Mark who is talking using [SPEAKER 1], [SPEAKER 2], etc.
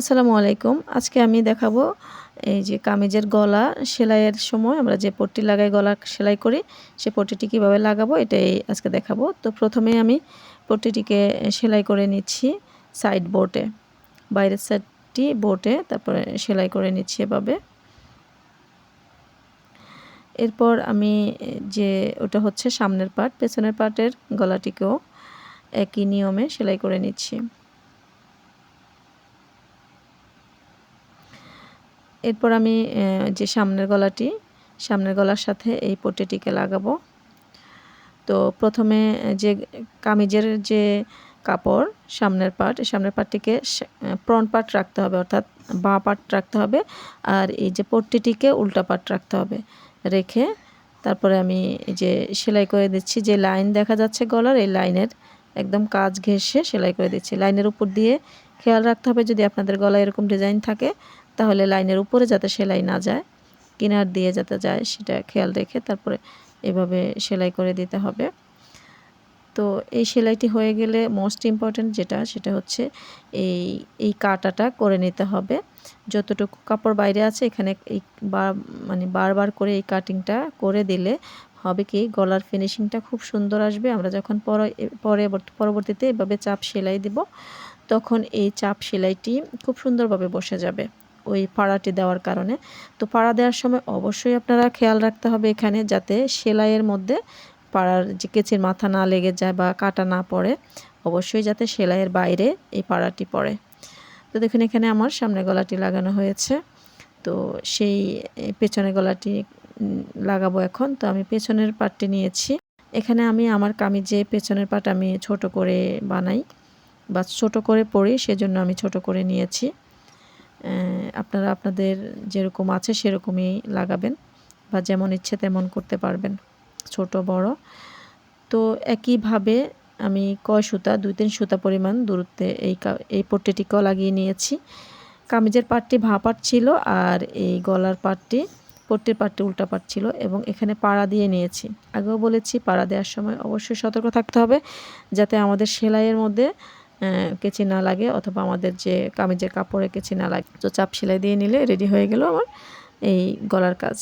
[SPEAKER 1] আসসালামু আলাইকুম। আজকে আমি দেখাবো এই যে কামিজের গলা সেলাইয়ের সময় আমরা যে পট্টি লাগাই, গলা সেলাই করি, সে পট্টিটি কীভাবে লাগাবো এটাই আজকে দেখাবো। তো প্রথমে আমি পট্টিটিকে সেলাই করে নিচ্ছি সাইড বোর্ডে, বাইরের সাইডটি বোর্ডে তারপরে সেলাই করে নিচ্ছি এভাবে। এরপর আমি যে ওটা হচ্ছে সামনের পার্ট, পেছনের পার্টের গলাটিকেও একই নিয়মে সেলাই করে নিচ্ছি। এরপর আমি যে সামনের গলাটি, সামনের গলার সাথে এই পট্টিটিকে লাগাবো। তো প্রথমে যে কামিজের যে কাপড়, সামনের পার্ট সামনের পার্টটিকে ফ্রন্ট পার্ট রাখতে হবে, অর্থাৎ বাঁ পার্ট রাখতে হবে, আর এই যে পট্টিটিকে উল্টা পার্ট রাখতে হবে। রেখে তারপরে আমি যে সেলাই করে দিচ্ছি, যে লাইন দেখা যাচ্ছে গলার, এই লাইনের একদম কাজ ঘেসে সেলাই করে দিচ্ছি। লাইনের উপর দিয়ে খেয়াল রাখতে হবে যদি আপনাদের গলায় এরকম ডিজাইন থাকে তাহলে লাইনের উপরে যাতে সেলাই না যায়, কিনার দিয়ে যাতে যায় সেটা খেয়াল রেখে তারপরে এভাবে সেলাই করে দিতে হবে। তো এই সেলাইটি হয়ে গেলে মোস্ট ইম্পর্ট্যান্ট যেটা, সেটা হচ্ছে এই এই কাটাটা করে নিতে হবে। যতটুকু কাপড় বাইরে আছে, এখানে এই মানে বারবার করে এই কাটিংটা করে দিলে হবে কি, গলার ফিনিশিংটা খুব সুন্দর আসবে। আমরা যখন পরে, পরবর্তীতে এভাবে চাপ সেলাই দিব, তখন এই চাপ সেলাইটি খুব সুন্দরভাবে বসে যাবে। ওই পাড়াটি দেওয়ার কারণে। তো পাড়া দেওয়ার সময় অবশ্যই আপনারা খেয়াল রাখতে হবে এখানে যাতে সেলাইয়ের মধ্যে পাড়ার যে কেচির মাথা না লেগে যায় বা কাটা না পড়ে, অবশ্যই যাতে সেলাইয়ের বাইরে এই পাড়াটি পড়ে। তো দেখুন এখানে আমার সামনে গলাটি লাগানো হয়েছে। তো সেই পেছনে গলাটি লাগাবো এখন। তো আমি পেছনের পাটটি নিয়েছি। এখানে আমি আমার কামিজে পেছনের পাট আমি ছোট করে বানাই বা ছোট করে পড়ি সেজন্য আমি ছোট করে নিয়েছি। আপনারা আপনাদের যেরকম আছে সেরকমই লাগাবেন বা যেমন ইচ্ছে তেমন করতে পারবেন, ছোট, বড়। তো একইভাবে আমি কয় সুতা, দুই, তিন সুতা পরিমাণ দূরত্বে এই এই পট্টিটিকেও লাগিয়ে নিয়েছি। কামিজের পাটটি ভা পাট ছিল আর এই গলার পাটটি, পট্টির পাটটি উল্টা পাট ছিল এবং এখানে পাড়া দিয়ে নিয়েছি। আগেও বলেছি, পাড়া দেওয়ার সময় অবশ্যই সতর্ক থাকতে হবে যাতে আমাদের সেলাইয়ের মধ্যে কেচি না লাগে অথবা আমাদের যে কামিজের কাপড়ে কেচি না লাগে। তো চাপ সেলাই দিয়ে নিলে রেডি হয়ে গেল আমার এই গলার কাজ।